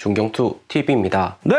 중경투 TV입니다. 네,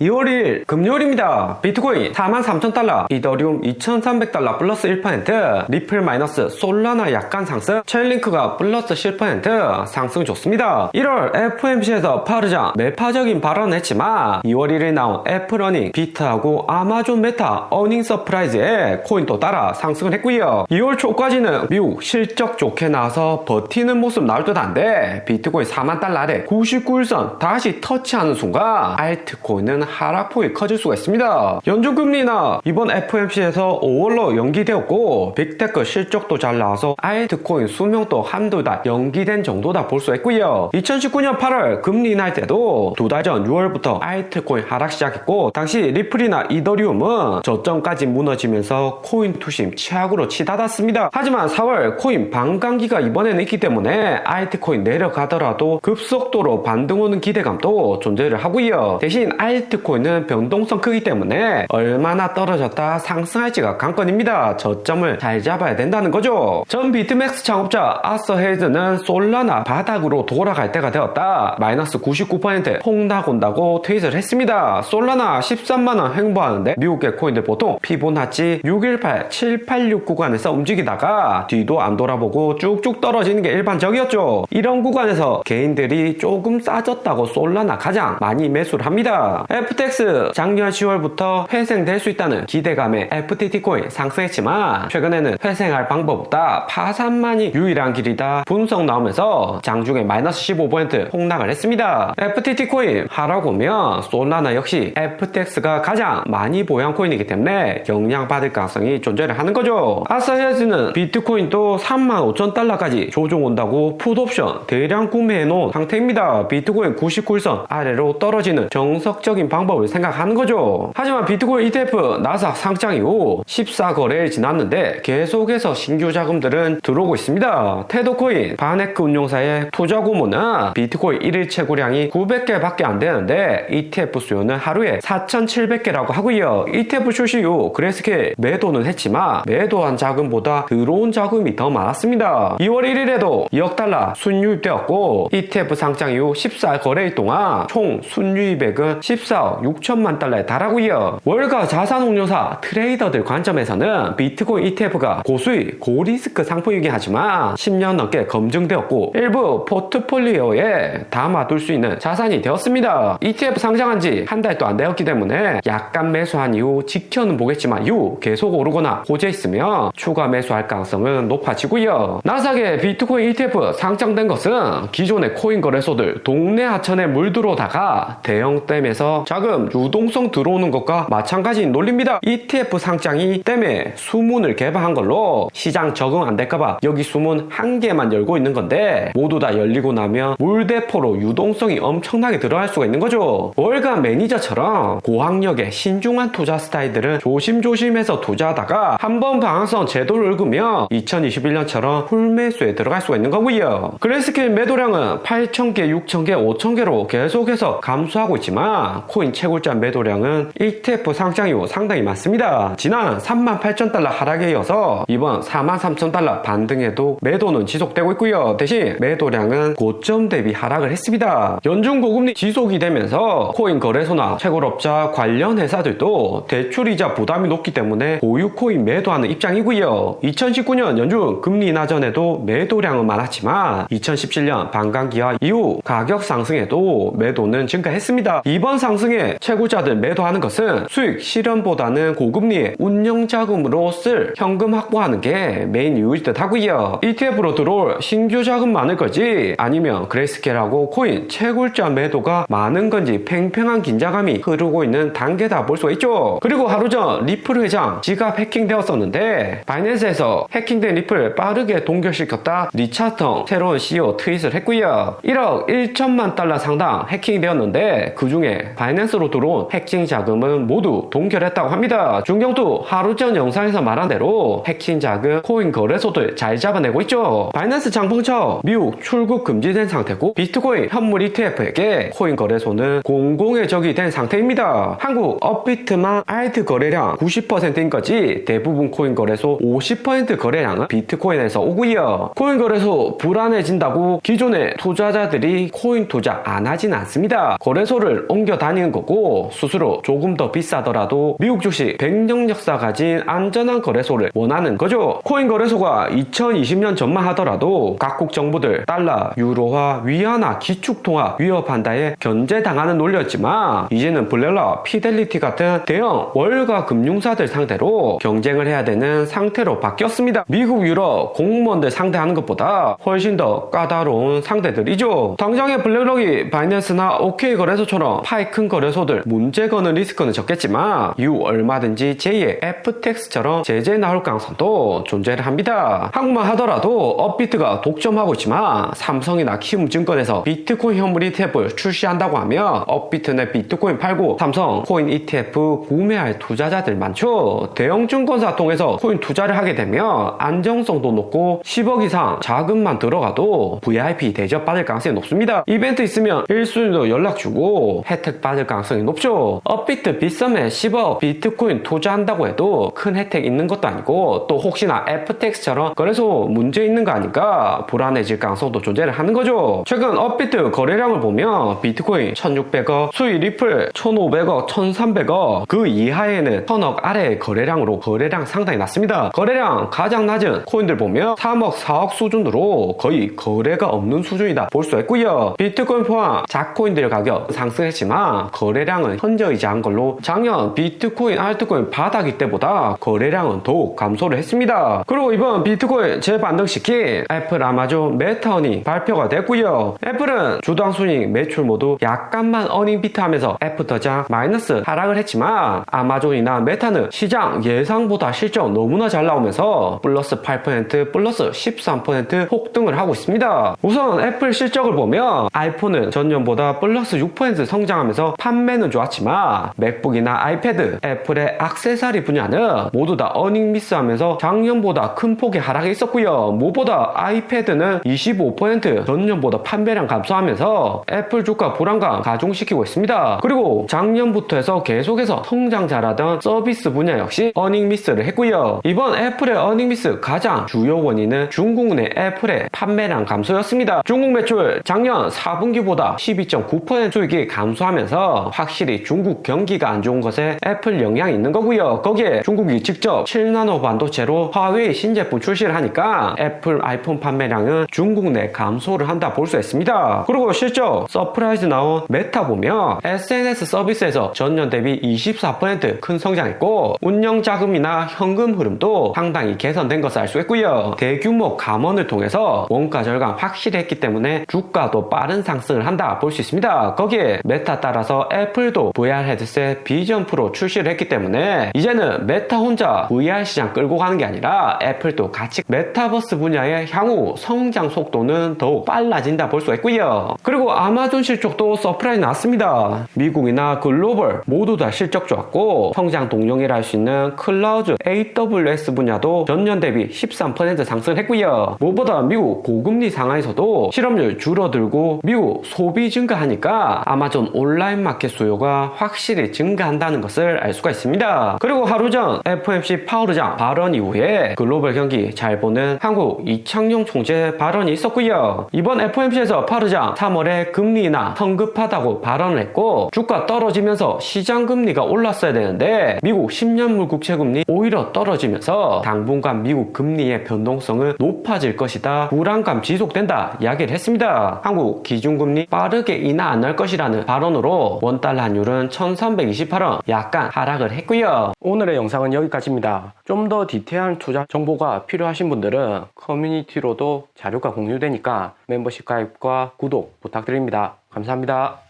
2월 1일 금요일입니다. 비트코인 43,000달러, 이더리움 2,300달러 플러스 1%, 리플 마이너스, 솔라나 약간 상승, 첼링크가 플러스 10% 상승 좋습니다. 1월 FMC에서 파르자 매파적인 발언을 했지만 2월 1일 나온 애플러닝, 비트하고 아마존 메타 어닝 서프라이즈에 코인도 따라 상승을 했고요. 2월 초까지는 미국 실적 좋게 나와서 버티는 모습 나올 듯한데 비트코인 4만 달러 아래 99일선 다시 터치하는 순간 알트코인은 하락폭이 커질 수가 있습니다. 연준금리나 이번 FMC에서 5월로 연기되었고 빅테크 실적도 잘 나와서 알트코인 수명도 한두 달 연기된 정도다 볼 수 있고요. 2019년 8월 금리 인하할 때도 두 달 전 6월부터 알트코인 하락 시작했고 당시 리플이나 이더리움은 저점까지 무너지면서 코인 투심 최악으로 치닫았습니다. 하지만 4월 코인 반감기가 이번에는 있기 때문에 알트코인 내려가더라도 급속도로 반등 오는 기대감도 존재를 하고요. 대신 알트코인은 변동성 크기 때문에 얼마나 떨어졌다 상승할지가 관건입니다. 저점을 잘 잡아야 된다는 거죠. 전 비트맥스 창업자 아서 헤이즈는 솔라나 바닥으로 돌아갈 때가 되었다. 마이너스 99% 폭락 온다고 트윗을 했습니다. 솔라나 13만원 횡보하는데 미국의 코인들 보통 피보나치 618, 786 구간에서 움직이다가 뒤도 안 돌아보고 쭉쭉 떨어지는 게 일반적이었죠. 이런 구간에서 개인들이 조금 싸졌다고 솔라 나 가장 많이 매수를 합니다. FTX 작년 10월부터 회생될 수 있다는 기대감에 FTT 코인 상승했지만 최근에는 회생할 방법보다 파산만이 유일한 길이다 분석 나오면서 장중에 마이너스 15% 폭락을 했습니다. FTT 코인 하락 오면 솔라나 역시 FTX가 가장 많이 보유한 코인이기 때문에 영향받을 가능성이 존재를 하는 거죠. 아사히아즈는 비트코인도 3만 5천 달러까지 조종 온다고 풋옵션 대량 구매해놓은 상태입니다. 비트코인 99일 선 아래로 떨어지는 정석적인 방법을 생각하는 거죠. 하지만 비트코인 ETF 나삭 상장 이후 14거래일 지났는데 계속해서 신규 자금들은 들어오고 있습니다. 테도코인 바네크 운용사의 투자 규모는 비트코인 1일 채굴량이 900개밖에 안 되는데 ETF 수요는 하루에 4,700개라고 하고요. ETF 출시 후 그레스케 매도는 했지만 매도한 자금보다 들어온 자금이 더 많았습니다. 2월 1일에도 2억 달러 순유입되었고 ETF 상장 이후 14거래일 동안 총 순유입액은 14억 6천만 달러에 달하고요. 월가 자산운용사 트레이더들 관점에서는 비트코인 ETF가 고수익, 고리스크 상품이긴 하지만 10년 넘게 검증되었고 일부 포트폴리오에 담아둘 수 있는 자산이 되었습니다. ETF 상장한 지 한 달도 안 되었기 때문에 약간 매수한 이후 지켜는 보겠지만 이후 계속 오르거나 호재 있으면 추가 매수할 가능성은 높아지고요. 나삭의 비트코인 ETF 상장된 것은 기존의 코인 거래소들 동네 하천에 물 들어오다가 대형 댐에서 자금 유동성 들어오는 것과 마찬가지인 논리입니다. ETF 상장이 댐에 수문을 개방한 걸로 시장 적응 안 될까봐 여기 수문 한 개만 열고 있는 건데 모두 다 열리고 나면 물대포로 유동성이 엄청나게 들어갈 수가 있는 거죠. 월간 매니저처럼 고학력의 신중한 투자 스타일들은 조심조심해서 투자하다가 한번 방향성 제도를 읽으면 2021년처럼 풀매수에 들어갈 수가 있는 거고요. 그레스케일 매도량은 8,000개, 6,000개, 5,000개로 계속해서 감소하고 있지만 코인 채굴자 매도량은 ETF 상장 이후 상당히 많습니다. 지난 38,000달러 하락에 이어서 이번 43,000달러 반등에도 매도는 지속되고 있고요. 대신 매도량은 고점 대비 하락을 했습니다. 연중 고금리 지속이 되면서 코인 거래소나 채굴업자 관련 회사들도 대출이자 부담이 높기 때문에 보유 코인 매도하는 입장이고요. 2019년 연중 금리 인하 전에도 매도량은 많았지만 2017년 반감기와 이후 가격 상승에도 매도는 증가했습니다. 이번 상승에 채굴자들 매도하는 것은 수익 실현보다는 고금리의 운영 자금으로 쓸 현금 확보하는 게 메인 이유일 듯 하고요. ETF로 들어올 신규 자금 많을 거지 아니면 그레이스케일하고 코인 채굴자 매도가 많은 건지 팽팽한 긴장감이 흐르고 있는 단계다 볼 수가 있죠. 그리고 하루 전 리플 회장 지갑 해킹되었었는데 바이낸스에서 해킹된 리플 빠르게 동결시켰다 리차턴 새로운 CEO 트윗을 했고요. 1억 1천만 달러 상당 명 해킹이 되었는데 그 중에 바이낸스로 들어온 해킹 자금은 모두 동결했다고 합니다. 중경도 하루 전 영상에서 말한 대로 해킹 자금 코인 거래소들 잘 잡아내고 있죠. 바이낸스 장봉처 미국 출국 금지된 상태고 비트코인 현물 ETF에게 코인 거래소는 공공의 적이 된 상태입니다. 한국 업비트만 알트 거래량 90%인 거지 대부분 코인 거래소 50% 거래량은 비트코인에서 오고요. 코인 거래소 불안해진다고 기존의 투자자들이 코인 투자 안 하진 않습니다. 거래소를 옮겨 다니는 거고 수수료 조금 더 비싸더라도 미국 주식 100년 역사 가진 안전한 거래소를 원하는 거죠. 코인 거래소가 2020년 전만 하더라도 각국 정부들 달러, 유로화, 위안화, 기축통화 위협한다에 견제당하는 논리였지만 이제는 블랙락, 피델리티 같은 대형 월가 금융사들 상대로 경쟁을 해야 되는 상태로 바뀌었습니다. 미국, 유럽 공무원들 상대하는 것보다 훨씬 더 까다로운 상대들이죠. 당장의 블랙락이 바이낸스나 OK 거래소처럼 파이 큰 거래소들 문제 거는 리스크는 적겠지만 이후 얼마든지 제2의 FTX처럼 제재 나올 가능성도 존재를 합니다. 한국만 하더라도 업비트가 독점하고 있지만 삼성이나 키움증권에서 비트코인 현물 ETF를 출시한다고 하면 업비트 내 비트코인 팔고 삼성 코인 ETF 구매할 투자자들 많죠. 대형 증권사 통해서 코인 투자를 하게 되면 안정성도 높고 10억 이상 자금만 들어가도 VIP 대접 받을 가능성이 높습니다. 이벤트 있으면 1순위도 연락 주고 혜택 받을 가능성이 높죠. 업비트 빗썸에 10억 비트코인 투자한다고 해도 큰 혜택 있는 것도 아니고 또 혹시나 FTX처럼 거래소 문제 있는 거 아니까 불안해질 가능성도 존재를 하는 거죠. 최근 업비트 거래량을 보면 비트코인 1600억, 수익 리플 1500억, 1300억 그 이하에는 1000억 아래의 거래량으로 거래량 상당히 낮습니다. 거래량 가장 낮은 코인들 보면 3억, 4억 수준으로 거의 거래가 없는 수준이다 볼 수 있고요. 비트코인 포함 자코인들 가격 상승했지만 거래량은 현저히지 않은 걸로 작년 비트코인, 알트코인 바닥이 때보다 거래량은 더욱 감소를 했습니다. 그리고 이번 비트코인 재반등시킨 애플, 아마존, 메타어닝 발표가 됐고요. 애플은 주당 순익 매출 모두 약간만 어닝 비트하면서 애프터장 마이너스 하락을 했지만 아마존이나 메타는 시장 예상보다 실적 너무나 잘 나오면서 플러스 8% 플러스 13% 폭등을 하고 있습니다. 우선 애플 실적을 보면 아이폰은 전년 보다 플러스 6% 성장하면서 판매는 좋았지만 맥북이나 아이패드, 애플의 액세서리 분야는 모두 다 어닝 미스하면서 작년보다 큰 폭의 하락이 있었고요. 무엇보다 아이패드는 25% 전년보다 판매량 감소하면서 애플 주가 불안감 가중시키고 있습니다. 그리고 작년부터 해서 계속해서 성장 잘하던 서비스 분야 역시 어닝 미스를 했고요. 이번 애플의 어닝 미스 가장 주요 원인은 중국 내 애플의 판매량 감소였습니다. 중국 매출 작년 4분기보다 12.9% 수익이 감소하면서 확실히 중국 경기가 안 좋은 것에 애플 영향이 있는 거고요. 거기에 중국이 직접 7나노 반도체로 화웨이 신제품 출시를 하니까 애플 아이폰 판매량은 중국 내 감소를 한다 볼 수 있습니다. 그리고 실적 서프라이즈 나온 메타 보면 SNS 서비스에서 전년 대비 24%큰 성장했고 운영 자금이나 현금 흐름도 상당히 개선된 것을 알 수 있고요. 대규모 감원을 통해서 원가 절감 확실히 했기 때문에 주가도 빠른 상승을 한다 볼 수 있습니다. 거기에 메타 따라서 애플도 VR 헤드셋 비전 프로 출시를 했기 때문에 이제는 메타 혼자 VR 시장 끌고 가는 게 아니라 애플도 같이 메타버스 분야의 향후 성장 속도는 더욱 빨라진다 볼수 있고요. 그리고 아마존 실적도 서프라이즈 나왔습니다. 미국이나 글로벌 모두 다 실적 좋았고 성장 동력이라 할 수 있는 클라우드 AWS 분야도 전년 대비 13% 상승했고요. 무엇보다 미국 고금리 상하에서도 실업률 줄어들고 미국 소비 증가하니까 아마존 온라인 마켓 수요가 확실히 증가한다는 것을 알 수가 있습니다. 그리고 하루 전 FOMC 파워르장 발언 이후에 글로벌 경기 잘 보는 한국 이창용 총재 발언이 있었고요. 이번 FOMC에서 파르장 3월에 금리 인하 성급하다고 발언을 했고 주가 떨어지면서 시장 금리가 올랐어야 되는데 미국 10년물 국채 금리 오히려 떨어지면서 당분간 미국 금리의 변동성은 높아질 것이다. 불안감 지속된다. 이야기를 했습니다. 한국 기준금리 빠르게 인하 안 할 것이라는 발언으로 원달러 환율은 1328원 약간 하락을 했고요. 오늘의 영상은 여기까지입니다. 좀 더 디테일한 투자 정보가 필요하신 분들은 커뮤니티로도 자료가 공유되니까 멤버십 가입과 구독 부탁드립니다. 감사합니다.